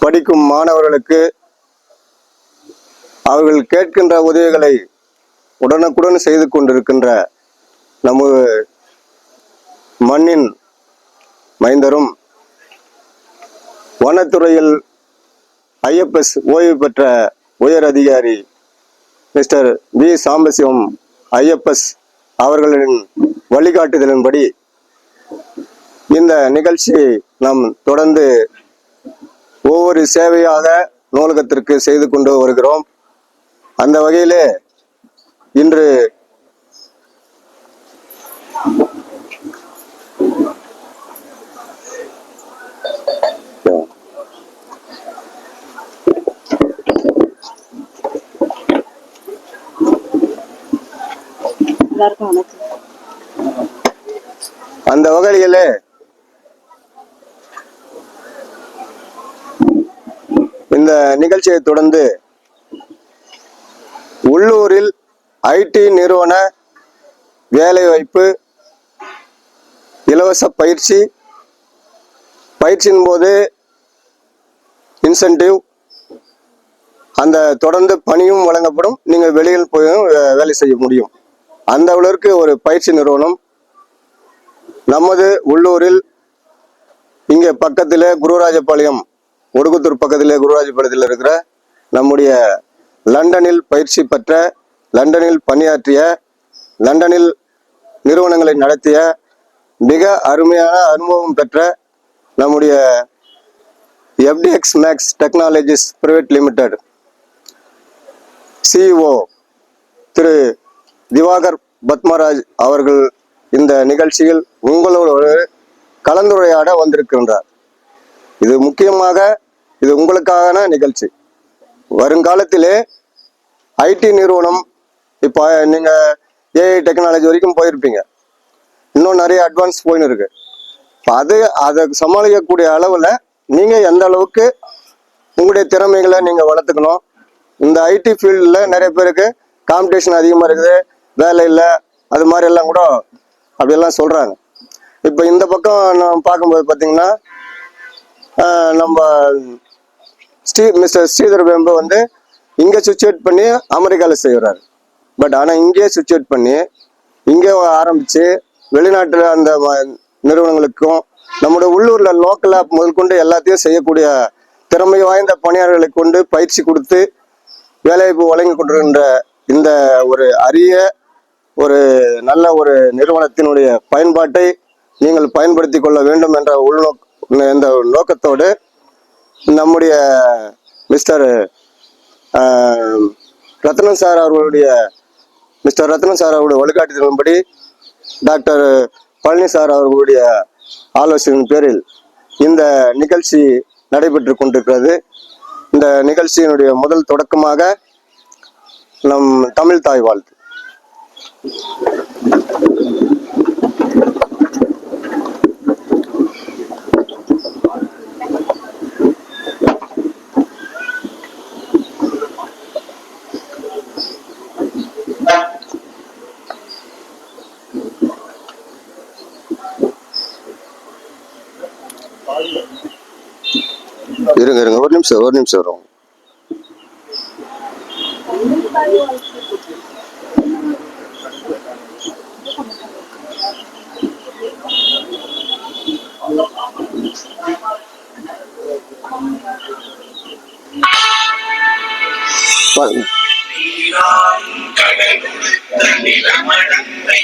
படிக்கும் மாணவர்களுக்கு அவர்கள் கேட்கின்ற உதவிகளை உடனுக்குடன் செய்து கொண்டிருக்கின்ற நமது மண்ணின் மைந்தரும் வனத்துறையில் ஐஎஃப்எஸ் ஓய்வு பெற்ற உயர் அதிகாரி மிஸ்டர் வி. சாம்பசிவம் ஐஎஃப்எஸ் அவர்களின் வழிகாட்டுதலின்படி இந்த நிகழ்ச்சியை நாம் தொடர்ந்து ஒவ்வொரு சேவையாக நூலகத்திற்கு செய்து கொண்டு வருகிறோம். அந்த வகையிலே இன்று அந்த வகையிலே இந்த நிகழ்ச்சியை தொடர்ந்து உள்ளூரில் ஐடி நிறுவன வேலைவாய்ப்பு இலவச பயிற்சி பயிற்சியின் போது இன்சென்டிவ் அந்த தொடர்ந்து பணியும் வழங்கப்படும். நீங்கள் வெளியில் போயும் வேலை செய்ய முடியும். அந்த அளவிற்கு ஒரு பயிற்சி நிறுவனம் நமது உள்ளூரில் இங்கே பக்கத்தில் குருராஜபாளையம் ஒடுகுத்தூர் பக்கத்திலே குருராஜபுரத்தில் இருக்கிற நம்முடைய லண்டனில் பயிற்சி பெற்ற லண்டனில் பணியாற்றிய லண்டனில் நிறுவனங்களை நடத்திய மிக அருமையான அனுபவம் பெற்ற நம்முடைய FDX max technologies private limited CEO திரு திவாகர் பத்மராஜ் அவர்கள் இந்த நிகழ்ச்சியில் உங்களோடு கலந்துரையாட வந்திருக்கின்றார். இது முக்கியமாக இது உங்களுக்கான நிகழ்ச்சி. வருங்காலத்திலே ஐடி நிறுவனம் இப்போ நீங்கள் ஏஐ டெக்னாலஜி வரைக்கும் போயிருப்பீங்க. இன்னும் நிறைய அட்வான்ஸ் போயின்னு இருக்கு அது அதை சமாளிக்கக்கூடிய அளவில் நீங்கள் எந்த அளவுக்கு உங்களுடைய திறமைகளை நீங்கள் வளர்த்துக்கணும்? இந்த ஐடி ஃபீல்டில் நிறைய பேருக்கு காம்படிஷன் அதிகமாக இருக்குது வேலை இல்லை அது மாதிரி எல்லாம் கூட அப்படியெல்லாம் சொல்கிறாங்க இப்போ இந்த பக்கம் நம்ம பார்க்கும்போது பார்த்தீங்கன்னா நம்ம ஸ்ரீ மிஸ்டர் ஸ்ரீதர் வேம்பு வந்து இங்கே சுச்சுவேட் பண்ணி அமெரிக்காவில் செய்கிறாரு பட் ஆனால் இங்கேயே சுச்சுவேட் பண்ணி இங்கே ஆரம்பித்து வெளிநாட்டில் அந்த ம- நிறுவனங்களுக்கும் நம்முடைய உள்ளூரில் லோக்கல் ஆப் முதற்கொண்டு எல்லாத்தையும் செய்யக்கூடிய திறமை வாய்ந்த பணியாளர்களை கொண்டு பயிற்சி கொடுத்து வேலைவாய்ப்பு வழங்கி கொண்டிருக்கின்ற இந்த ஒரு அரிய ஒரு நல்ல ஒரு நிறுவனத்தினுடைய பயன்பாட்டை நீங்கள் பயன்படுத்தி கொள்ள வேண்டும் என்ற உள்நோக் இந்த நோக்கத்தோடு நம்முடைய மிஸ்டர் ரத்னம் சார் அவர்களுடைய மிஸ்டர் ரத்னம் சார் அவருடைய வழிகாட்டுதலின்படி டாக்டர் பழனி சார் அவர்களுடைய ஆலோசனையின் பேரில் இந்த நிகழ்ச்சி நடைபெற்று கொண்டிருக்கிறது. இந்த நிகழ்ச்சியினுடைய முதல் தொடக்கமாக நம் தமிழ் தாய் வாழ்த்து. இருங்க இருங்க ஒரு நிமிஷம் ஒரு நிமிஷம் வரும் பாருங்க. நிலமடந்தை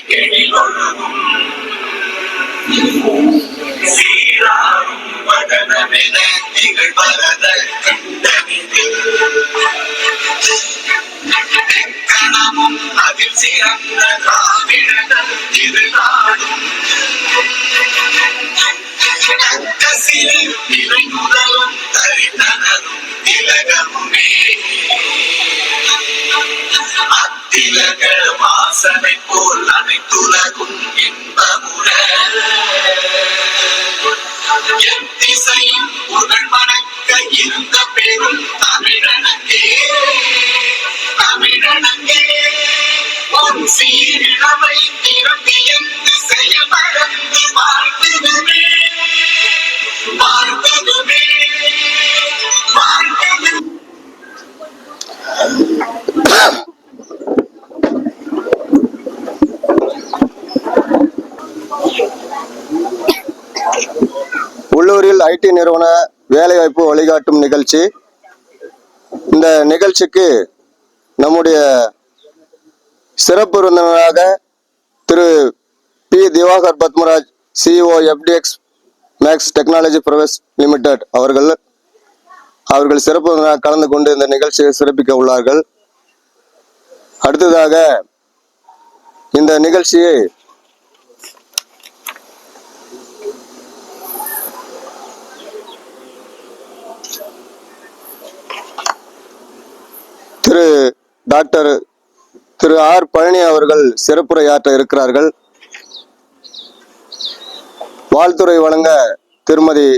கெழிலொழுகும் சீராரும் மதனமென கணமும் அதில் சிறந்த திருநாடும். கசிலில் முதலும் தரித்தனரும் திலகமுமே. அத்திலக வாசனை போல் உள்ளூரில் ஐடி நிறுவன வேலைவாய்ப்பு வழிகாட்டும் நிகழ்ச்சி. இந்த நிகழ்ச்சிக்கு நம்முடைய சிறப்பு விருந்தினராக திரு P. Divakar Padmaraj CEO FDX max technology private limited அவர்கள் அவர்கள் சிறப்பு கலந்து கொண்டு இந்த நிகழ்ச்சியை சிறப்பிக்க உள்ளார்கள். அடுத்ததாக இந்த நிகழ்ச்சியை திரு டாக்டர் திரு ஆர் பழனி அவர்கள் சிறப்புரையாற்ற இருக்கிறார்கள். வாழ்த்துறை வழங்க திருமதி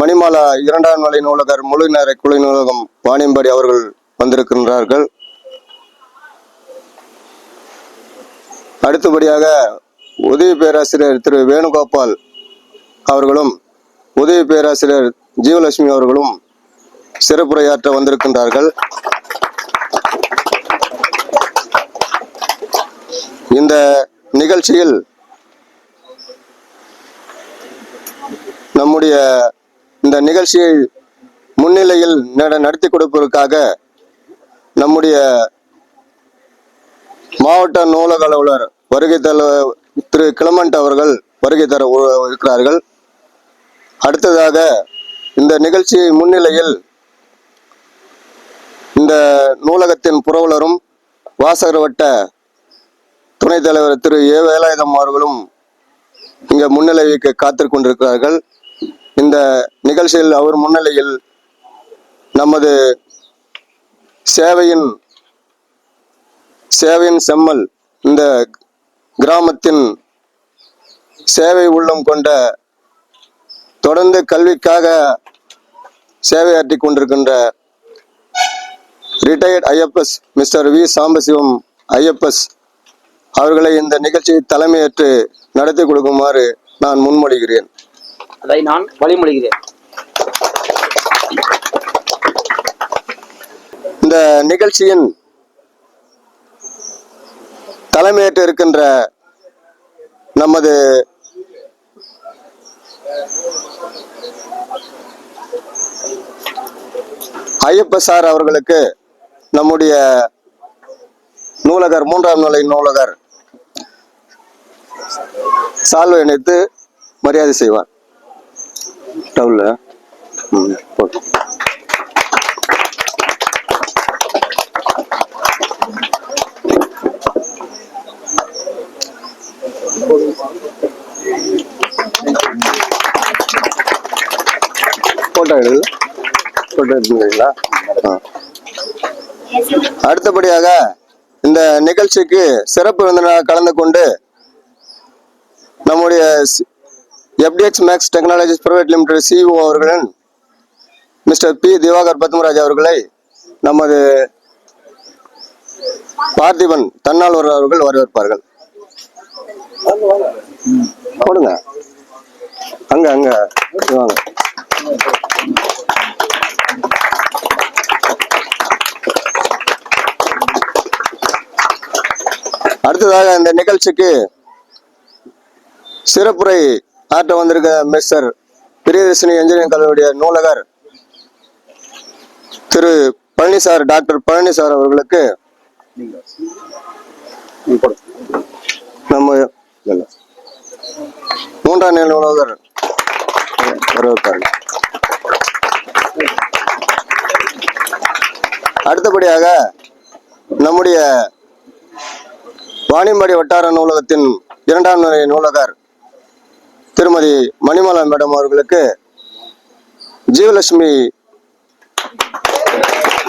மணிமாலா இரண்டாம் நிலை நூலகர் முழு நேர குழு நூலகம் வாணியம்பாடி அவர்கள் வந்திருக்கின்றார்கள். அடுத்தபடியாக உதவி பேராசிரியர் திரு வேணுகோபால் அவர்களும் உதவி பேராசிரியர் ஜீவலட்சுமி அவர்களும் சிறப்புரையாற்ற வந்திருக்கின்றார்கள். இந்த நிகழ்ச்சியில் நம்முடைய இந்த நிகழ்ச்சியை முன்னிலையில் நட- நடத்தி கொடுப்பதற்காக நம்முடைய மாவட்ட நூலக அலுவலர் வருகை தர திரு கிளமண்ட் அவர்கள் வருகை தர உ- இருக்கிறார்கள். அடுத்ததாக இந்த நிகழ்ச்சி முன்னிலையில் இந்த நூலகத்தின் புரவலரும் வாசகர் வட்ட துணைத் தலைவர் திரு ஏ வேலாயுதம் அவர்களும் இங்கே முன்னிலை வைக்க காத்து கொண்டிருக்கிறார்கள். இந்த நிகழ்ச்சியில் அவர் முன்னிலையில் நமது சேவையின் சேவையின் செம்மல் இந்த கிராமத்தின் சேவை உள்ளம் கொண்ட தொடர்ந்து கல்விக்காக சேவையாற்றி கொண்டிருக்கின்ற retired IFS mister V. Sambasivam IFS அவர்களை இந்த நிகழ்ச்சியை தலைமையேற்று நடத்தி கொடுக்குமாறு நான் முன்மொழிகிறேன். அதை நான் வழிமொழிகிறேன். இந்த நிகழ்ச்சியின் தலைமையேற்று இருக்கின்ற நமது ஐயப்ப சார் அவர்களுக்கு நம்முடைய நூலகர் மூன்றாம் நிலை நூலகர் சால்வை இணைத்து மரியாதை செய்வார். டவுல ம் போட்டோ. எடுது போட்டோ அடுத்தபடியாக இந்த நிகழ்ச்சிக்கு சிறப்பு விருந்தினராக கலந்து கொண்டு நம்முடைய FDX max technologies private limited CEO அவர்களின் மிஸ்டர் பி திவாகர் பத்மராஜ் அவர்களை நமது பார்த்திபன் தன்னால்வர் அவர்கள் வரவேற்பார்கள். போடுங்க. அங்க அங்க. வாங்க. அடுத்ததாக இந்த நிகழ்ச்சிக்கு சிறப்புரை ஆற்ற வந்திருக்க மிஸ்டர் பிரியதர்ஷினி இன்ஜினியரிங் கல்லூரிய நூலகர் திரு Palani sir doctor Palani sir அவர்களுக்கு நம்ம மூன்றாம் நிலை நூலகர் வரவேற்பார்கள் அடுத்தபடியாக நம்முடைய வாணியம்பாடி வட்டார நூலகத்தின் இரண்டாம் நிலை நூலகர் திருமதி மணிமாலா மேடம் அவர்களுக்கு ஜீவலட்சுமி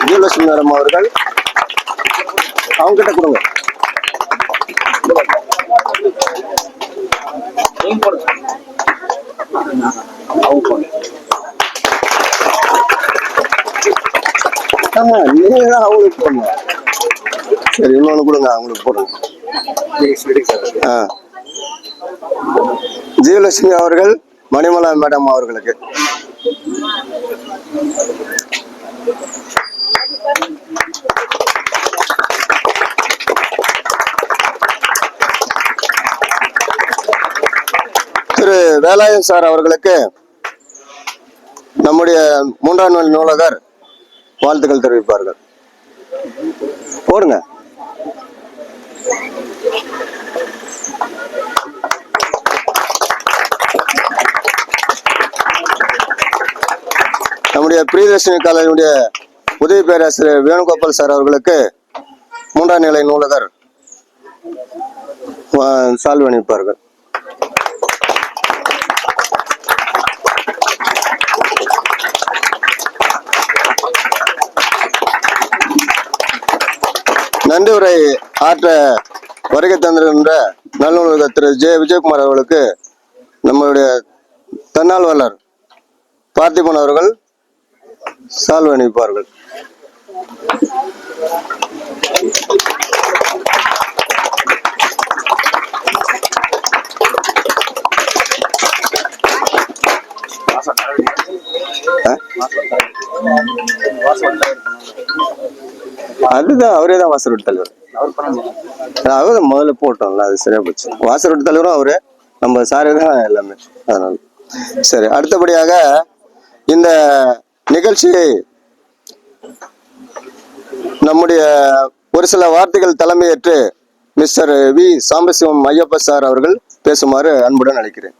ஜீவலட்சுமி மேடம் அவர்கள் அவங்க கிட்ட கொடுங்க. போடுங்க போடுங்க ஆமா நீங்க தான் அவங்களுக்கு போடணும் சரி இன்னொன்று கொடுங்க அவங்களுக்கு போடுங்க. ஆ. ஜீவலட்சுமி அவர்கள் மணிமலா மேடம் அவர்களுக்கு. திரு வேலாயம் சார் அவர்களுக்கு நம்முடைய மூன்றாம் நாள் நூலகர் வாழ்த்துக்கள் தெரிவிப்பார்கள். போடுங்க. நம்முடைய பிரியதர்ஷினி காலேஜினுடைய உதவி பேராசிரியர் வேணுகோபால் சார் அவர்களுக்கு மூன்றாம் நிலை நூலகர் வா- சால்வை நன்றி உரை ஆற்ற வருகை தந்திருக்கின்ற நல்லுலக திரு ஜே விஜயகுமார் அவர்களுக்கு நம்மளுடைய தன்னால்வலர் பார்த்திபன் அவர்கள் சால்வை அணிவிப்பார்கள். அதுதான் அவரே தான் வாசரோட்டு தலைவர். அவர் முதல்ல போட்டோம்ல அது சரியா போச்சு. வாசரோட்டு தலைவரும் அவரு நம்ம சாரே தான் எல்லாமே. அதனால. சரி அடுத்தபடியாக இந்த நிகழ்ச்சியை நம்முடைய ஒரு சில வார்த்தைகள் தலைமையேற்று mister V. Sambasivam Ayyappa sir அவர்கள் பேசுமாறு அன்புடன் அழைக்கிறேன்.